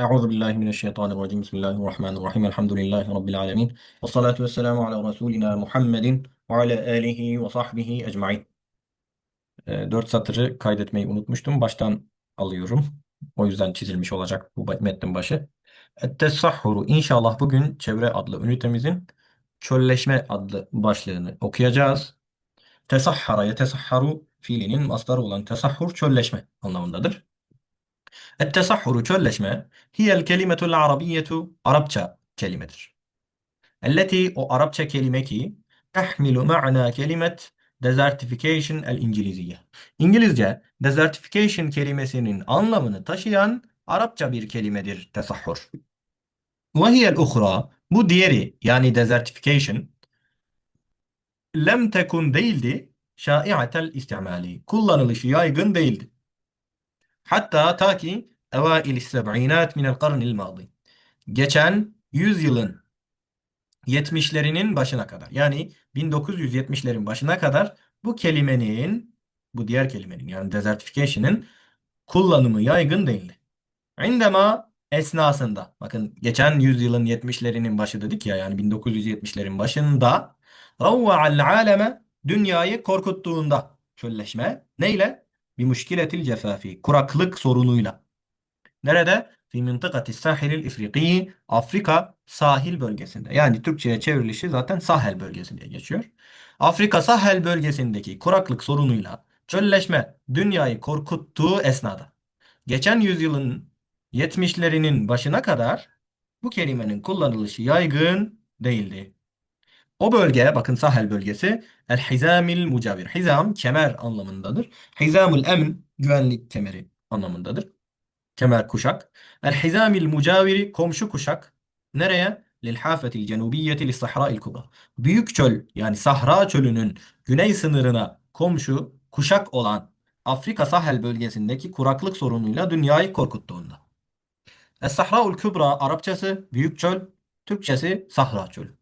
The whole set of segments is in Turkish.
Euzu billahi mineşşeytanirracim. Bismillahirrahmanirrahim. Elhamdülillahi rabbil alamin. Ves salatu vesselamu ala rasulina Muhammedin ve ala alihi ve sahbihi ecmaîn. 4 satırı kaydetmeyi unutmuştum. Baştan alıyorum. O yüzden çizilmiş olacak bu metnin başı. Et-Tesahhuru. İnşallah bugün çevre adlı ünitemizin çölleşme adlı başlığını okuyacağız. Tesahhara yetesahharu fiilinin mastarı olan tesahhur çölleşme anlamındadır. Et-tesahhuru çölleşme hiyel kelimetul arabiyyetu Arapça kelimedir. Elleti o Arapça kelime ki tehmilu ma'na kelimet desertification el İngilizce. İngilizce desertification kelimesinin anlamını taşıyan Arapça bir kelimedir tesahhur. Ve hiyel uhra bu diğeri yani desertification lem tekun değildi şaiatel istimali. Kullanılışı yaygın değildi. Hatta ta ki evail seb'inat minel karnil madi. Geçen yüzyılın 70'lerinin başına kadar yani 1970'lerin başına kadar bu kelimenin bu diğer kelimenin yani desertification'ın kullanımı yaygın değildi. İndema esnasında bakın geçen yüzyılın 70'lerinin başı dedik ya yani 1970'lerin başında ravva'al aleme dünyayı korkuttuğunda çölleşme neyle? Bir müşkiletil cefafi kuraklık sorunuyla. Nerede? Fi mıntıkati sahilil ifriki Afrika sahil bölgesinde. Yani Türkçe'ye çevrilişi zaten Sahel bölgesi diye geçiyor. Afrika Sahel bölgesindeki kuraklık sorunuyla çölleşme dünyayı korkuttuğu esnada. Geçen yüzyılın 70'lerinin başına kadar bu kelimenin kullanılışı yaygın değildi. O bölge bakın Sahel bölgesi el hizamil mucavir. Hizam kemer anlamındadır. Hizamul emn güvenlik kemeri anlamındadır. Kemer kuşak. El hizamil mucaviri komşu kuşak. Nereye? Lil hafetil cenubiyeti lis sahra'il kubra. Büyük çöl yani Sahra çölünün güney sınırına komşu kuşak olan Afrika Sahel bölgesindeki kuraklık sorunuyla dünyayı korkuttuğunda. Es-Sahra'ul Kübra Arapçası büyük çöl, Türkçesi Sahra çölü.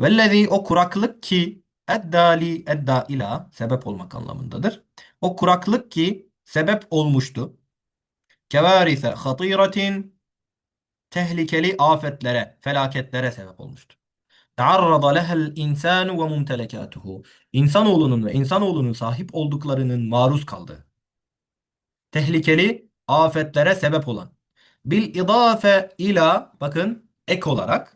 Vellezî o kuraklık ki eddali edda ila sebep olmak anlamındadır. O kuraklık ki sebep olmuştu. Kevarise hatiretin tehlikeli afetlere, felaketlere sebep olmuştu. Taarrada lehel insanu ve mumtelekatuhu. İnsanoğlunun ve insanoğlunun sahip olduklarının maruz kaldığı. Tehlikeli afetlere sebep olan. Bil idafe ila bakın ek olarak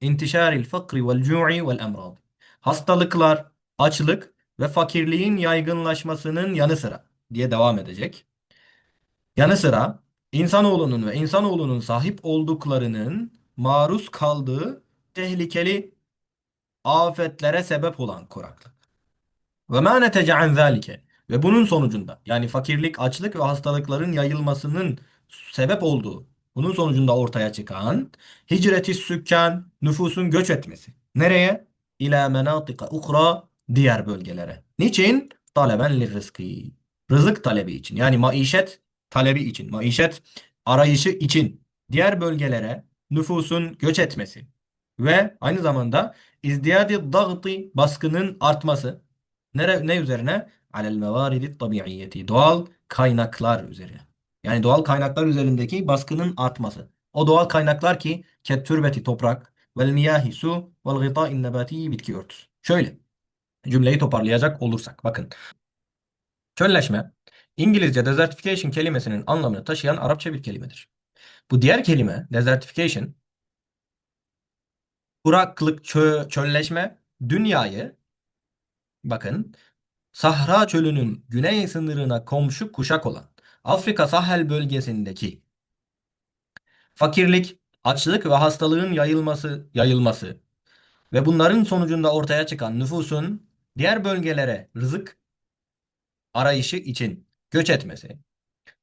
intişaril fakri vel cu'i vel emrad. Hastalıklar, açlık ve fakirliğin yaygınlaşmasının yanı sıra diye devam edecek. Yanı sıra insanoğlunun ve insanoğlunun sahip olduklarının maruz kaldığı tehlikeli afetlere sebep olan kuraklık. Ve ma netece an zalike ve bunun sonucunda yani fakirlik, açlık ve hastalıkların yayılmasının sebep olduğu bunun sonucunda ortaya çıkan hicreti sükkan nüfusun göç etmesi. Nereye? İlâ menâtika ukra diğer bölgelere. Niçin? Taleben lirrızkı. Rızık talebi için. Yani maişet talebi için. Maişet arayışı için. Diğer bölgelere nüfusun göç etmesi. Ve aynı zamanda izdiyadi dağıtı baskının artması. Nere, ne üzerine? Alel mevaridi tabiiyeti. Doğal kaynaklar üzerine. Yani doğal kaynaklar üzerindeki baskının artması. O doğal kaynaklar ki kettürbeti toprak, vel miyahi su, vel gıta'in nebati bitki örtüsü. Şöyle cümleyi toparlayacak olursak bakın. Çölleşme İngilizce desertification kelimesinin anlamını taşıyan Arapça bir kelimedir. Bu diğer kelime desertification kuraklık, çö çölleşme dünyayı bakın Sahra çölünün güney sınırına komşu kuşak olan Afrika Sahel bölgesindeki fakirlik, açlık ve hastalığın yayılması, yayılması ve bunların sonucunda ortaya çıkan nüfusun diğer bölgelere rızık arayışı için göç etmesi,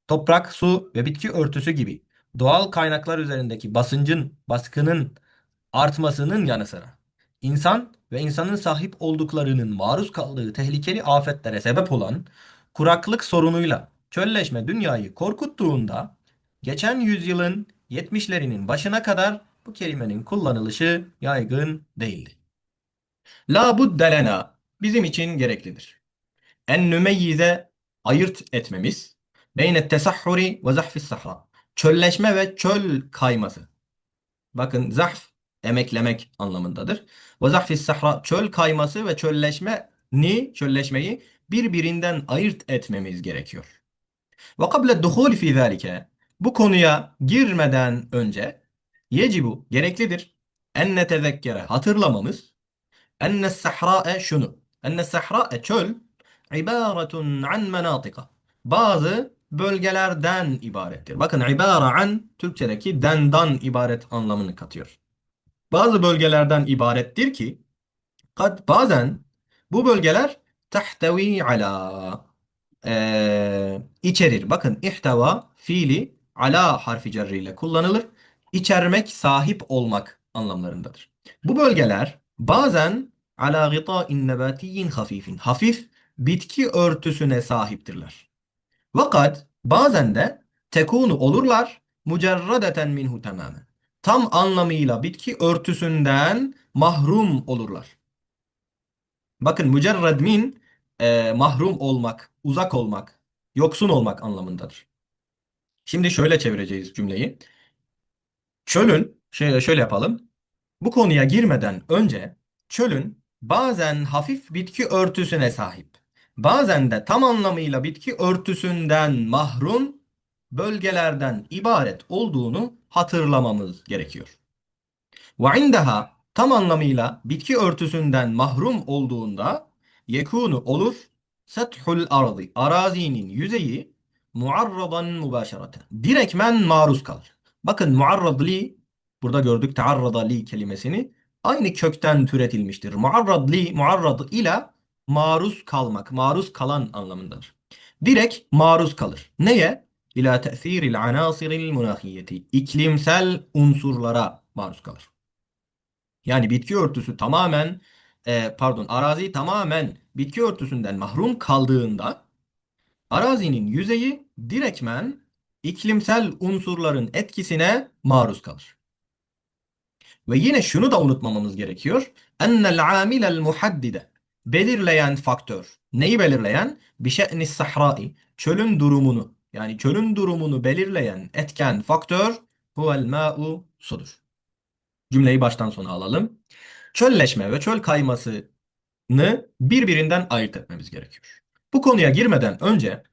toprak, su ve bitki örtüsü gibi doğal kaynaklar üzerindeki basıncın, baskının artmasının yanı sıra insan ve insanın sahip olduklarının maruz kaldığı tehlikeli afetlere sebep olan kuraklık sorunuyla çölleşme dünyayı korkuttuğunda geçen yüzyılın 70'lerinin başına kadar bu kelimenin kullanılışı yaygın değildi. La budde lena bizim için gereklidir. En nümeyyize ayırt etmemiz beyne tesahhuri ve zahfis sahra. çölleşme ve çöl kayması. Bakın zahf emeklemek anlamındadır. Ve zahfis sahra çöl kayması ve çölleşmeni, çölleşmeyi birbirinden ayırt etmemiz gerekiyor. Ve kable duhul fi zalike bu konuya girmeden önce yecibu gereklidir. En netezekkere hatırlamamız. Enne sahra'e şunu. Enne sahra'e çöl ibaretun an menatika. Bazı bölgelerden ibarettir. Bakın ibara an Türkçedeki dendan ibaret anlamını katıyor. Bazı bölgelerden ibarettir ki kad bazen bu bölgeler tahtevi ala e, içerir. Bakın ihteva fiili ala harfi cerriyle kullanılır. İçermek, sahip olmak anlamlarındadır. Bu bölgeler bazen ala gıta'in nebatiyin hafifin. Hafif bitki örtüsüne sahiptirler. Fakat bazen de tekunu olurlar mücerredeten minhu tamamen. Tam anlamıyla bitki örtüsünden mahrum olurlar. Bakın mücerred min e, mahrum olmak, uzak olmak, yoksun olmak anlamındadır. Şimdi şöyle çevireceğiz cümleyi. Çölün, şöyle, şöyle yapalım. Bu konuya girmeden önce çölün bazen hafif bitki örtüsüne sahip, bazen de tam anlamıyla bitki örtüsünden mahrum bölgelerden ibaret olduğunu hatırlamamız gerekiyor. Ve indaha tam anlamıyla bitki örtüsünden mahrum olduğunda yekunu olur sethul ardı arazinin yüzeyi muarradan mübaşereten direkmen maruz kalır. Bakın muarrad li burada gördük taarrada li kelimesini aynı kökten türetilmiştir. Muarrad li muarrad ile maruz kalmak, maruz kalan anlamındadır. Direkt maruz kalır. Neye? İlâ te'thîril anâsiril münâhiyeti. İklimsel unsurlara maruz kalır. Yani bitki örtüsü tamamen e, pardon arazi tamamen bitki örtüsünden mahrum kaldığında arazinin yüzeyi direkmen iklimsel unsurların etkisine maruz kalır. Ve yine şunu da unutmamamız gerekiyor. Ennel amilel muhaddide belirleyen faktör. Neyi belirleyen? Bişe'nis sahrai. Çölün durumunu. Yani çölün durumunu belirleyen etken faktör huvel ma'u sudur. Cümleyi baştan sona alalım. Çölleşme ve çöl kaymasını birbirinden ayırt etmemiz gerekiyor. Bu konuya girmeden önce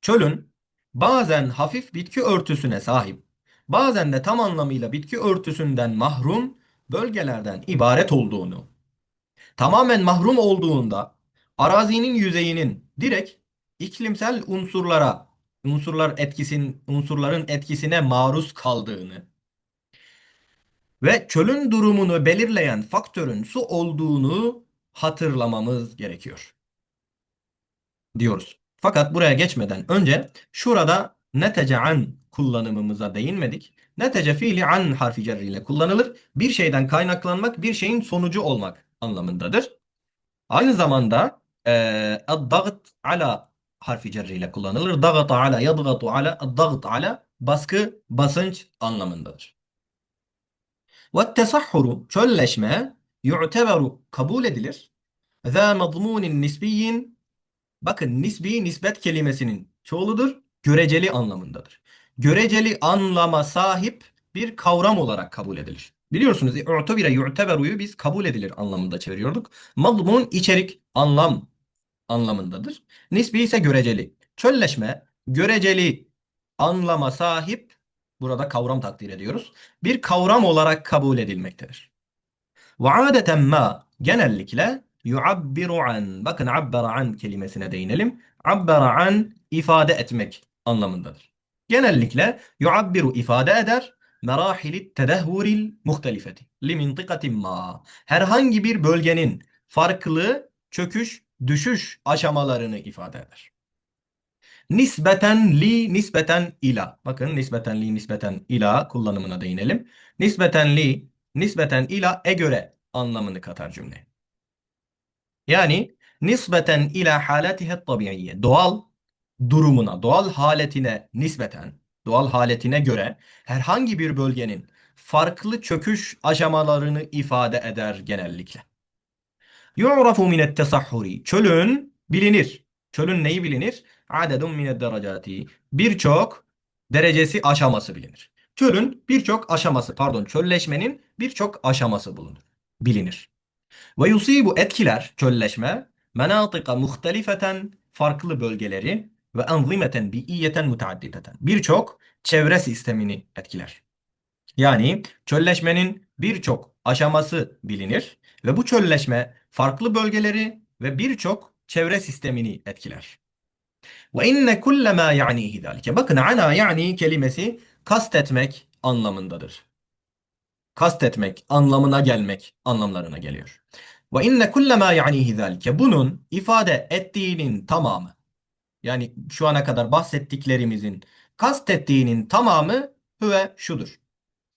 çölün bazen hafif bitki örtüsüne sahip, bazen de tam anlamıyla bitki örtüsünden mahrum bölgelerden ibaret olduğunu, tamamen mahrum olduğunda arazinin yüzeyinin direkt iklimsel unsurlara, unsurlar etkisin, unsurların etkisine maruz kaldığını ve çölün durumunu belirleyen faktörün su olduğunu hatırlamamız gerekiyor. Diyoruz. Fakat buraya geçmeden önce şurada netece an kullanımımıza değinmedik. Netece fiili an harfi cerriyle kullanılır. Bir şeyden kaynaklanmak, bir şeyin sonucu olmak anlamındadır. Aynı zamanda e, ad-dagt ala harfi cerriyle kullanılır. Dagata ala, yadgatu ala, ad-dagt ala baskı, basınç anlamındadır. Ve tesahhuru çölleşme yu'teberu kabul edilir. Zâ mazmûnin nisbiyyin bakın nisbi nisbet kelimesinin çoğuludur. Göreceli anlamındadır. Göreceli anlama sahip bir kavram olarak kabul edilir. Biliyorsunuz i'tebire yu'teberuyu biz kabul edilir anlamında çeviriyorduk. Mazmun içerik, anlam anlamındadır. Nisbi ise göreceli. Çölleşme göreceli anlama sahip burada kavram takdir ediyoruz. Bir kavram olarak kabul edilmektedir. Ve adeten ma genellikle yuabbiru an. Bakın abbara an kelimesine değinelim. Abbara an ifade etmek anlamındadır. Genellikle yuabbiru ifade eder merahili tedehhuril muhtelifeti li mintikatin ma. Herhangi bir bölgenin farklı çöküş, düşüş aşamalarını ifade eder. Nisbeten li, nispeten ila. Bakın nispeten li, nispeten ila kullanımına değinelim. Nispeten li, nispeten ila e göre anlamını katar cümle. Yani nispeten ila halatihe tabiiyye. Doğal durumuna, doğal haletine nispeten, doğal haletine göre herhangi bir bölgenin farklı çöküş aşamalarını ifade eder genellikle. Yu'rafu minet tesahhuri. Çölün bilinir. Çölün neyi bilinir? Adedun mined derecati. Birçok derecesi aşaması bilinir. Çölün birçok aşaması pardon çölleşmenin birçok aşaması bulunur. Bilinir. Ve yusibu etkiler çölleşme menatika muhtelifeten farklı bölgeleri ve enzimeten biiyeten müteaddideten. Birçok çevre sistemini etkiler. Yani çölleşmenin birçok aşaması bilinir ve bu çölleşme farklı bölgeleri ve birçok çevre sistemini etkiler. Ve inne kulle ma ya'nihi zalike. Bakın ana yani kelimesi kastetmek anlamındadır. Kastetmek, anlamına gelmek anlamlarına geliyor. Ve inne kulle ma ya'nihi zalike. Bunun ifade ettiğinin tamamı. Yani şu ana kadar bahsettiklerimizin kastettiğinin tamamı hüve şudur.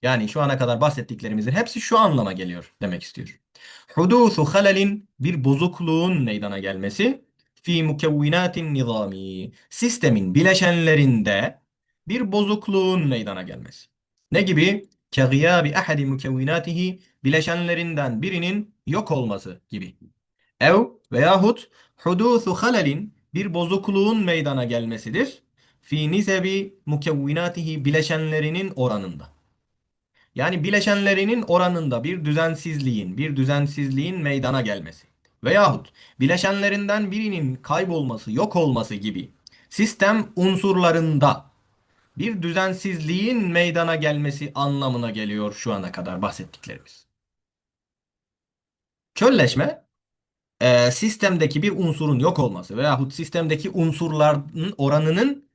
Yani şu ana kadar bahsettiklerimizin hepsi şu anlama geliyor demek istiyor. Hudusu halalin bir bozukluğun meydana gelmesi fi mukevvinatin nizami sistemin bileşenlerinde bir bozukluğun meydana gelmesi. Ne gibi? Kegiyabi ahadi mukevvinatihi bileşenlerinden birinin yok olması gibi. Ev veyahut hudusu halalin bir bozukluğun meydana gelmesidir. Fi nisebi mukevvinatihi bileşenlerinin oranında. Yani bileşenlerinin oranında bir düzensizliğin, bir düzensizliğin meydana gelmesi veyahut bileşenlerinden birinin kaybolması, yok olması gibi sistem unsurlarında bir düzensizliğin meydana gelmesi anlamına geliyor şu ana kadar bahsettiklerimiz. Çölleşme e, sistemdeki bir unsurun yok olması veyahut sistemdeki unsurların oranının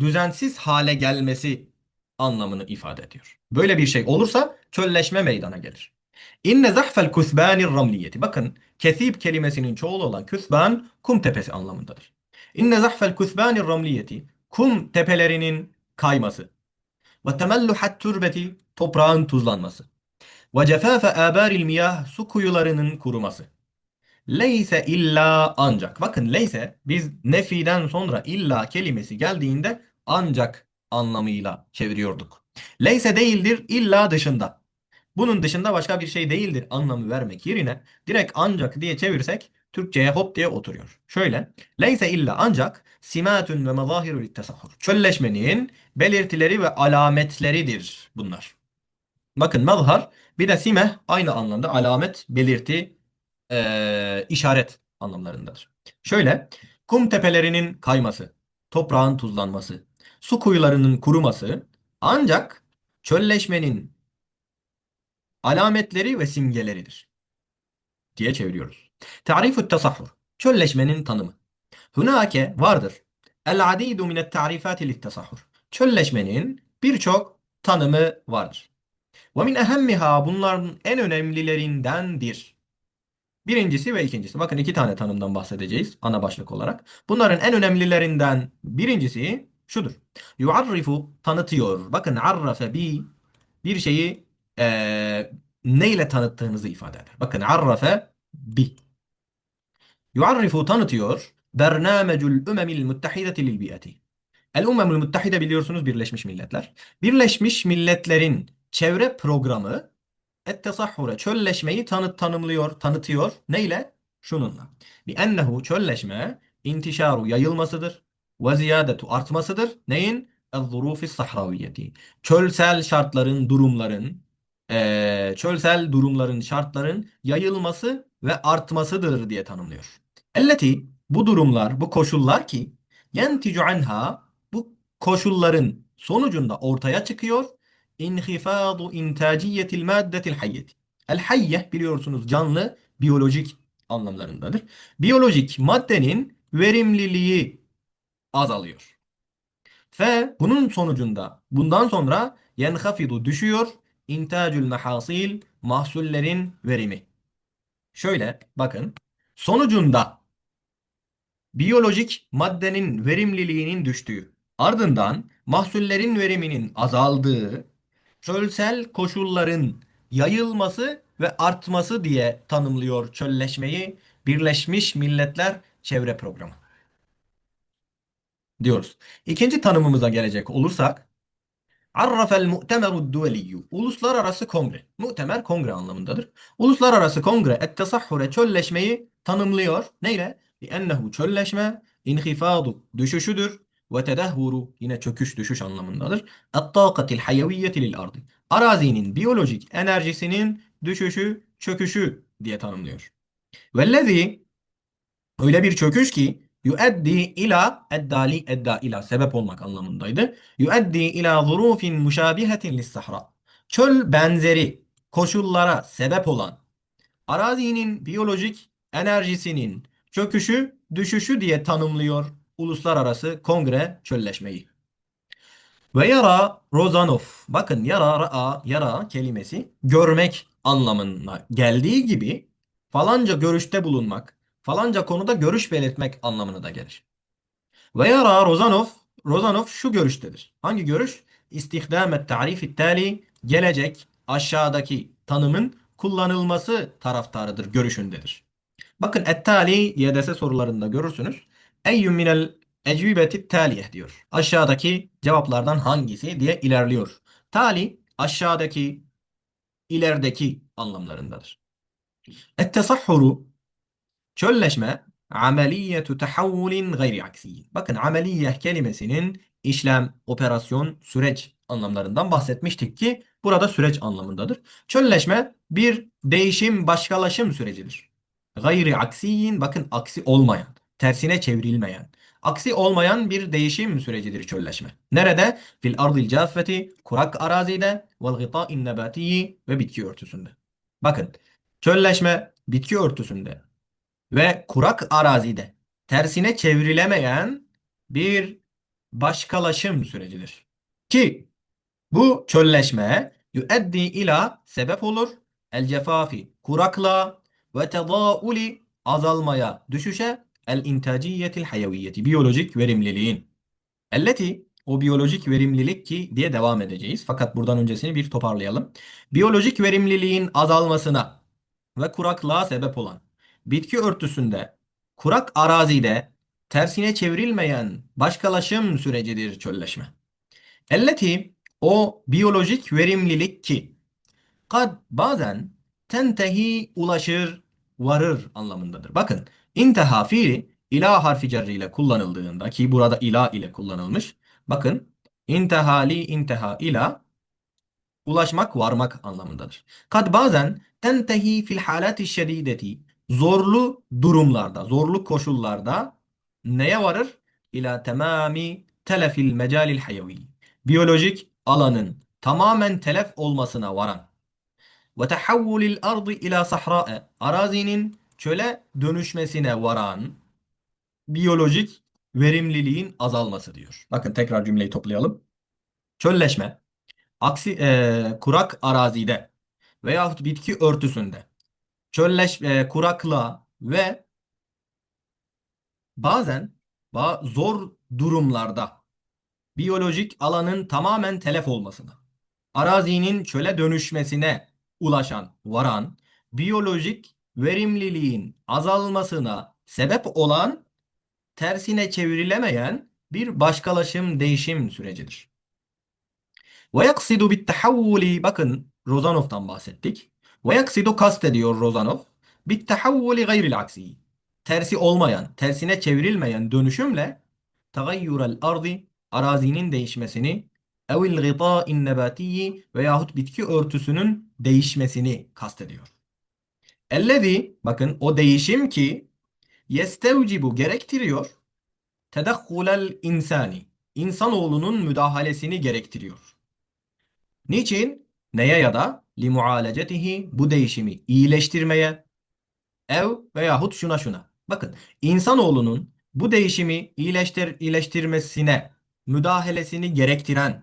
düzensiz hale gelmesi anlamını ifade ediyor. Böyle bir şey olursa çölleşme meydana gelir. İnne zahfel kusbanir ramliyeti. Bakın kesib kelimesinin çoğulu olan küsban kum tepesi anlamındadır. İnne zahfel kusbanir ramliyeti kum tepelerinin kayması. Ve temelluhat turbeti toprağın tuzlanması. Ve cefafe abaril miyah su kuyularının kuruması. Leyse illa ancak. Bakın leyse biz nefiden sonra illa kelimesi geldiğinde ancak anlamıyla çeviriyorduk. Leyse değildir illa dışında. Bunun dışında başka bir şey değildir anlamı vermek yerine direkt ancak diye çevirsek Türkçe'ye hop diye oturuyor. Şöyle. Leyse illa ancak simatun ve mazahirul tesahhur. Çölleşmenin belirtileri ve alametleridir bunlar. Bakın mazhar bir de simeh aynı anlamda alamet, belirti, e, işaret anlamlarındadır. Şöyle kum tepelerinin kayması, toprağın tuzlanması, su kuyularının kuruması ancak çölleşmenin alametleri ve simgeleridir diye çeviriyoruz. Tarifü tasahhur. Çölleşmenin tanımı. Hunake vardır. El adidu minet tarifati lit tasahhur. Çölleşmenin birçok tanımı vardır. Ve min ehemmiha bunların en önemlilerindendir. Birincisi ve ikincisi. Bakın iki tane tanımdan bahsedeceğiz ana başlık olarak. Bunların en önemlilerinden birincisi şudur. Yuarrifu tanıtıyor. Bakın arrafe bi bir şeyi e, neyle tanıttığınızı ifade eder. Bakın arrafe bi. Yuarrifu tanıtıyor. Bernamecul Umemil Muttahideti lil. El Umemul Muttahide biliyorsunuz Birleşmiş Milletler. Birleşmiş Milletler'in çevre programı et-tesahhure çölleşmeyi tanıt tanımlıyor, tanıtıyor. Neyle? Şununla. Bi ennehu çölleşme intişaru yayılmasıdır ve ziyadetu artmasıdır. Neyin? El-zurufi sahraviyeti. Çölsel şartların, durumların, eee, çölsel durumların, şartların yayılması ve artmasıdır diye tanımlıyor. Elleti bu durumlar, bu koşullar ki yenticu anha bu koşulların sonucunda ortaya çıkıyor. İnhifadu intaciyetil maddetil hayyeti. El hayye biliyorsunuz canlı, biyolojik anlamlarındadır. Biyolojik maddenin verimliliği azalıyor. Ve bunun sonucunda bundan sonra yenhafidu düşüyor intacül mehasil mahsullerin verimi. Şöyle bakın sonucunda biyolojik maddenin verimliliğinin düştüğü ardından mahsullerin veriminin azaldığı çölsel koşulların yayılması ve artması diye tanımlıyor çölleşmeyi Birleşmiş Milletler Çevre Programı diyoruz. İkinci tanımımıza gelecek olursak Arrafel mu'temerud duveliyyu. Uluslararası kongre. Mu'temer kongre anlamındadır. Uluslararası kongre et-tesahhure çölleşmeyi tanımlıyor. Neyle? Bi ennehu çölleşme inhifadu düşüşüdür ve tedahhuru yine çöküş düşüş anlamındadır. Et-tâkatil hayeviyyeti lil ardı. Arazinin biyolojik enerjisinin düşüşü, çöküşü diye tanımlıyor. Vellezî öyle bir çöküş ki yuaddi ila eddali edda ila sebep olmak anlamındaydı. Yuaddi ila zurufin muşabihetin lis-sahra. Çöl benzeri koşullara sebep olan arazinin biyolojik enerjisinin çöküşü, düşüşü diye tanımlıyor Uluslararası Kongre çölleşmeyi. Ve yara Rozanov. Bakın yara, ra'a, yara kelimesi görmek anlamına geldiği gibi falanca görüşte bulunmak, falanca konuda görüş belirtmek anlamına da gelir. Ve yara Rozanov, Rozanov şu görüştedir. Hangi görüş? İstihdam tarifi tali gelecek aşağıdaki tanımın kullanılması taraftarıdır, görüşündedir. Bakın ettali YDS sorularında görürsünüz. Eyyün minel ecvibeti taliyeh diyor. Aşağıdaki cevaplardan hangisi diye ilerliyor. Tali aşağıdaki, ilerideki anlamlarındadır. Ettesahhuru çölleşme ameliyetu tahavvulin gayri aksiyin. Bakın ameliyeh kelimesinin işlem, operasyon, süreç anlamlarından bahsetmiştik ki burada süreç anlamındadır. Çölleşme bir değişim, başkalaşım sürecidir. Gayri aksiyin bakın aksi olmayan, tersine çevrilmeyen, aksi olmayan bir değişim sürecidir çölleşme. Nerede? Fil ardil caffeti, kurak arazide, vel gıta'in nebatiyi ve bitki örtüsünde. Bakın çölleşme bitki örtüsünde ve kurak arazide tersine çevrilemeyen bir başkalaşım sürecidir. Ki bu çölleşme yueddi ila sebep olur. El cefafi kuraklığa ve tedauli azalmaya, düşüşe el intaciyetil hayaviyeti biyolojik verimliliğin. Elleti o biyolojik verimlilik ki diye devam edeceğiz. Fakat buradan öncesini bir toparlayalım. Biyolojik verimliliğin azalmasına ve kuraklığa sebep olan bitki örtüsünde kurak arazide tersine çevrilmeyen başkalaşım sürecidir çölleşme. Elleti o biyolojik verimlilik ki kad bazen tentehi ulaşır varır anlamındadır. Bakın intiha fiili ila harfi cerri ile kullanıldığında ki burada ila ile kullanılmış. Bakın intihali intiha ila ulaşmak varmak anlamındadır. Kad bazen tentehi fil halati şedideti zorlu durumlarda, zorlu koşullarda neye varır? İla tamami telefil mecalil hayavi. Biyolojik alanın tamamen telef olmasına varan ve tahavvulil ardı ila sahra'a arazinin çöle dönüşmesine varan biyolojik verimliliğin azalması diyor. Bakın tekrar cümleyi toplayalım. Çölleşme, aksi e, kurak arazide veyahut bitki örtüsünde çölleş e, kuraklığa ve bazen ba zor durumlarda biyolojik alanın tamamen telef olmasına, arazinin çöle dönüşmesine ulaşan, varan, biyolojik verimliliğin azalmasına sebep olan, tersine çevrilemeyen bir başkalaşım değişim sürecidir. Ve yaksidu bit bakın Rozanov'dan bahsettik. Ve yaksidu kastediyor Rozanov bit tahavvuli gayril. Tersi olmayan, tersine çevrilmeyen dönüşümle tagayyurel ardı arazinin değişmesini evil gıta'in nebatiyi veyahut bitki örtüsünün değişmesini kastediyor. Ellezi bakın o değişim ki yestevcibu gerektiriyor tedahhulel insani insanoğlunun müdahalesini gerektiriyor. Niçin? Neye ya da li mualecetihi bu değişimi iyileştirmeye ev veyahut şuna şuna. Bakın insanoğlunun bu değişimi iyileştir, iyileştirmesine müdahalesini gerektiren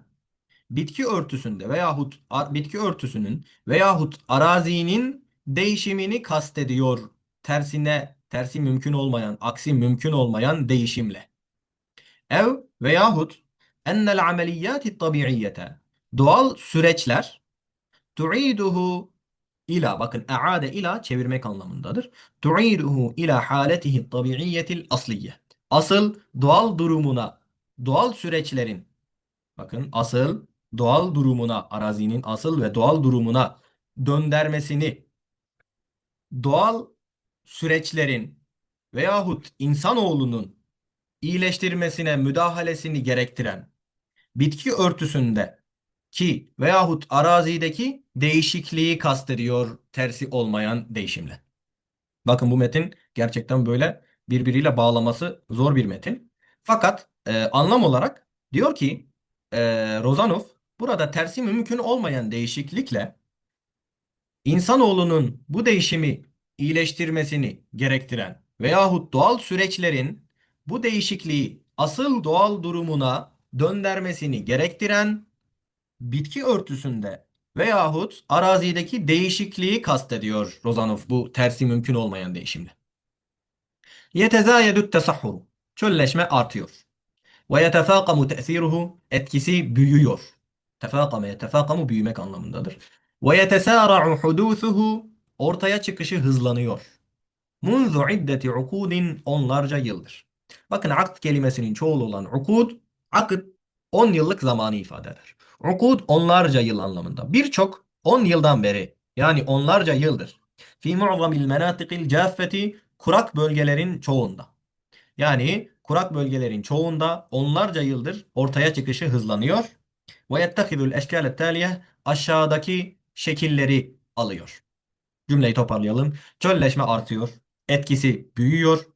bitki örtüsünde veyahut bitki örtüsünün veyahut arazinin değişimini kastediyor. Tersine, tersi mümkün olmayan, aksi mümkün olmayan değişimle. Ev veyahut ennel ameliyati tabiiyyete doğal süreçler tu'iduhu ila bakın e'ade ila çevirmek anlamındadır. Tu'iduhu ila haletihi tabiiyyetil asliye. Asıl doğal durumuna, doğal süreçlerin bakın asıl doğal durumuna, arazinin asıl ve doğal durumuna döndermesini doğal süreçlerin veyahut insanoğlunun iyileştirmesine müdahalesini gerektiren bitki örtüsünde ki veyahut arazideki değişikliği kastediyor tersi olmayan değişimle. Bakın bu metin gerçekten böyle birbiriyle bağlaması zor bir metin. Fakat e, anlam olarak diyor ki e, Rozanov burada tersi mümkün olmayan değişiklikle insanoğlunun bu değişimi iyileştirmesini gerektiren veyahut doğal süreçlerin bu değişikliği asıl doğal durumuna döndürmesini gerektiren bitki örtüsünde veyahut arazideki değişikliği kastediyor Rozanov bu tersi mümkün olmayan değişimle. Yetezâyedü tesahhuru. Çölleşme artıyor. Ve yetefâkamu te'siruhu. Etkisi büyüyor. Tefâkame yetefâkamu büyümek anlamındadır. Ve yetesâra'u hudûthuhu. Ortaya çıkışı hızlanıyor. Munzu iddeti ukudin onlarca yıldır. Bakın akd kelimesinin çoğulu olan ukud, akd 10 yıllık zamanı ifade eder. Ukud onlarca yıl anlamında. Birçok 10 yıldan beri yani onlarca yıldır. Fi mu'zamil menatikil caffeti kurak bölgelerin çoğunda. Yani kurak bölgelerin çoğunda onlarca yıldır ortaya çıkışı hızlanıyor. Ve yettehidul eşkâlet tâliye aşağıdaki şekilleri alıyor. Cümleyi toparlayalım. Çölleşme artıyor. Etkisi büyüyor.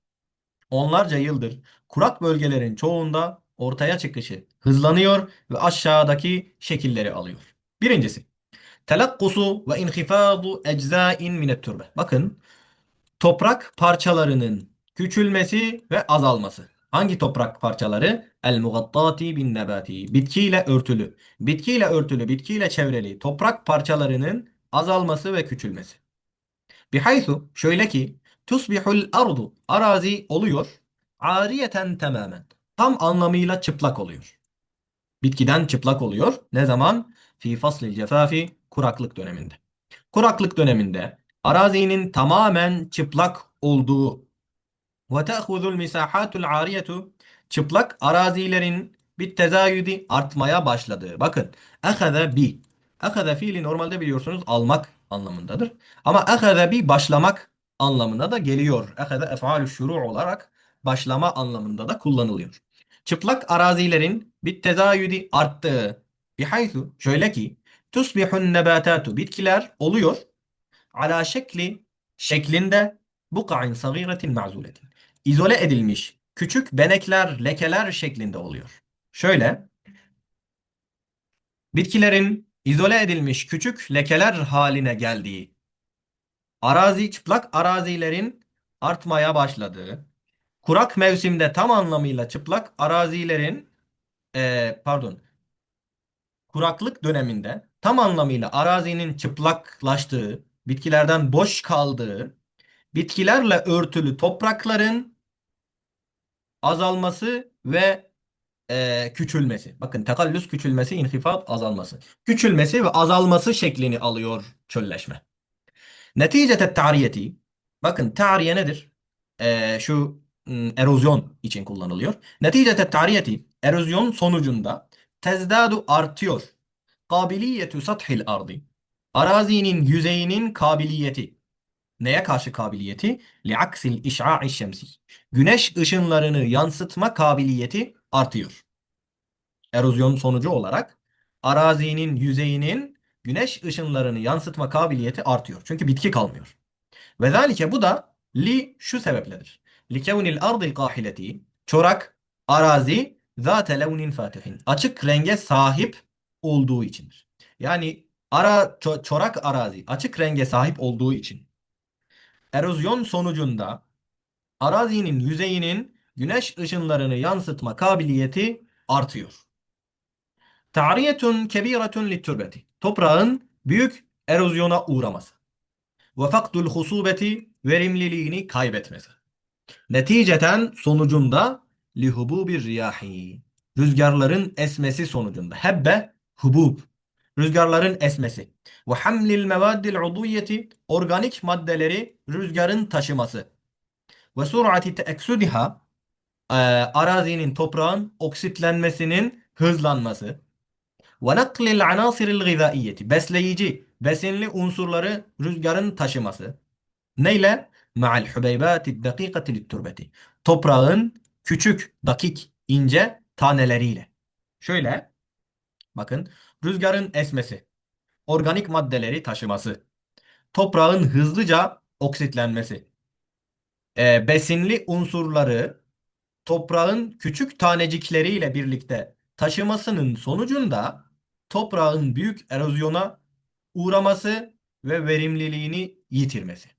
Onlarca yıldır kurak bölgelerin çoğunda ortaya çıkışı hızlanıyor ve aşağıdaki şekilleri alıyor. Birincisi, telakkusu ve inhifadu eczain minet türbe. Bakın, toprak parçalarının küçülmesi ve azalması. Hangi toprak parçaları? El mugattati bin nebati. Bitkiyle örtülü. Bitkiyle örtülü, bitkiyle çevreli toprak parçalarının azalması ve küçülmesi. Bihaythu şöyle ki tusbihul ardu arazi oluyor ariyeten tamamen. Tam anlamıyla çıplak oluyor. Bitkiden çıplak oluyor. Ne zaman? Fi faslil cefafi kuraklık döneminde. Kuraklık döneminde arazinin tamamen çıplak olduğu ve te'huzul misahatul ariyetu çıplak arazilerin bir tezayüdi artmaya başladığı. Bakın ehaze bi. Ehaze fiili normalde biliyorsunuz almak anlamındadır. Ama ehaze bi başlamak anlamına da geliyor. Ehaze ef'alü şuru olarak başlama anlamında da kullanılıyor. Çıplak arazilerin bir tezayüdi arttığı bihaythu şöyle ki tusbihun nebatatu bitkiler oluyor ala şekli şeklinde buka'in sagiretin ma'zuletin izole edilmiş küçük benekler, lekeler şeklinde oluyor. Şöyle bitkilerin izole edilmiş küçük lekeler haline geldiği arazi çıplak arazilerin artmaya başladığı kurak mevsimde tam anlamıyla çıplak arazilerin e, pardon kuraklık döneminde tam anlamıyla arazinin çıplaklaştığı, bitkilerden boş kaldığı, bitkilerle örtülü toprakların azalması ve e, küçülmesi. Bakın tekallüs küçülmesi, inhifat azalması. Küçülmesi ve azalması şeklini alıyor çölleşme. Neticete ta'riyeti. Bakın ta'riye nedir? E, şu erozyon için kullanılıyor. Neticete ta'riyeti. Erozyon sonucunda tezdadu artıyor. Kabiliyetü sathil ardı. Arazinin yüzeyinin kabiliyeti. Neye karşı kabiliyeti? Liaksil iş'a'i şemsi. Güneş ışınlarını yansıtma kabiliyeti artıyor. Erozyon sonucu olarak arazinin yüzeyinin güneş ışınlarını yansıtma kabiliyeti artıyor. Çünkü bitki kalmıyor. Ve zalike bu da li şu sebepledir. Li kevnil ardil kahileti çorak arazi zate levnin fatihin. Açık renge sahip olduğu içindir. Yani ara ço- çorak arazi açık renge sahip olduğu için erozyon sonucunda arazinin yüzeyinin güneş ışınlarını yansıtma kabiliyeti artıyor. Ta'riyetun kebiretun littürbeti. Toprağın büyük erozyona uğraması. Ve fakdul husubeti verimliliğini kaybetmesi. Neticeten sonucunda lihububir riyahi. Rüzgarların esmesi sonucunda. Hebbe hubub. Rüzgarların esmesi. Ve hamlil mevaddil uduyeti. Organik maddeleri rüzgarın taşıması. Ve surati teeksudiha. e, Arazinin, toprağın oksitlenmesinin hızlanması. Ve naklil anasiril gızaiyeti. Besleyici, besinli unsurları rüzgarın taşıması. Neyle? Ma'al hubeybati dakikati litturbeti. Toprağın küçük, dakik, ince taneleriyle. Şöyle bakın rüzgarın esmesi, organik maddeleri taşıması, toprağın hızlıca oksitlenmesi, e, besinli unsurları toprağın küçük tanecikleriyle birlikte taşımasının sonucunda toprağın büyük erozyona uğraması ve verimliliğini yitirmesi.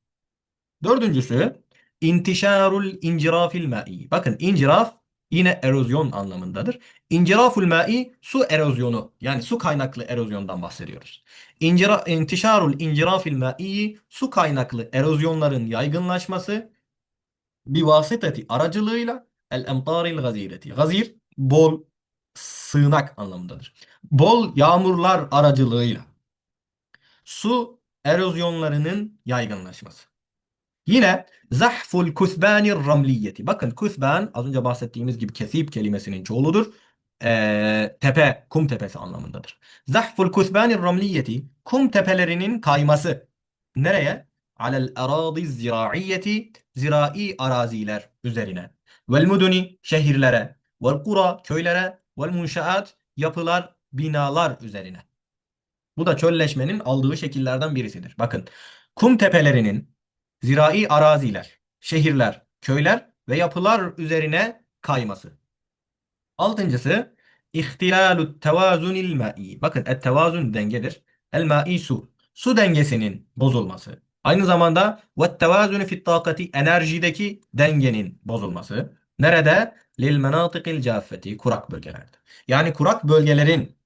Dördüncüsü intişarul incirafil ma'i. Bakın inciraf yine erozyon anlamındadır. İnciraful ma'i su erozyonu yani su kaynaklı erozyondan bahsediyoruz. İncira, intişarul incirafil ma'i su kaynaklı erozyonların yaygınlaşması bir vasıtati aracılığıyla el emtaril gazireti. Gazir bol sığınak anlamındadır. Bol yağmurlar aracılığıyla su erozyonlarının yaygınlaşması. Yine zahful kusbanir ramliyeti. Bakın kusban az önce bahsettiğimiz gibi kesip kelimesinin çoğuludur. Ee, tepe, kum tepesi anlamındadır. Zahful kusbanir ramliyeti kum tepelerinin kayması. Nereye? Alel aradi ziraiyeti zirai araziler üzerine. Vel muduni şehirlere. Vel kura köylere. Vel munşaat yapılar, binalar üzerine. Bu da çölleşmenin aldığı şekillerden birisidir. Bakın kum tepelerinin zirai araziler, şehirler, köyler ve yapılar üzerine kayması. Altıncısı ihtilalu tevazunil ma'i. Bakın et tevazun dengedir. El ma'i su. Su dengesinin bozulması. Aynı zamanda ve tevazunu fit takati enerjideki dengenin bozulması. Nerede? Lil menatikil caffeti kurak bölgelerde. Yani kurak bölgelerin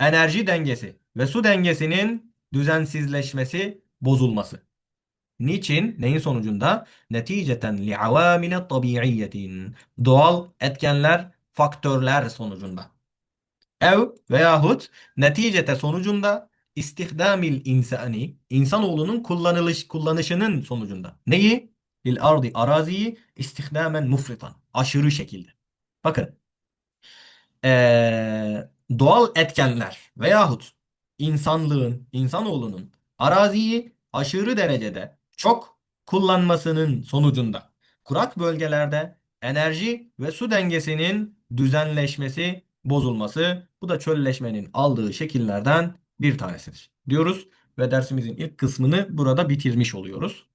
enerji dengesi ve su dengesinin düzensizleşmesi, bozulması. Niçin? Neyin sonucunda? Neticeten li avamine tabiiyetin. Doğal etkenler, faktörler sonucunda. Ev veyahut neticete sonucunda istihdamil insani insanoğlunun kullanılış kullanışının sonucunda. Neyi? Lil ardi araziyi istihdamen mufritan. Aşırı şekilde. Bakın. Ee, doğal etkenler veyahut insanlığın, insanoğlunun araziyi aşırı derecede çok kullanmasının sonucunda kurak bölgelerde enerji ve su dengesinin düzenleşmesi, bozulması bu da çölleşmenin aldığı şekillerden bir tanesidir diyoruz ve dersimizin ilk kısmını burada bitirmiş oluyoruz.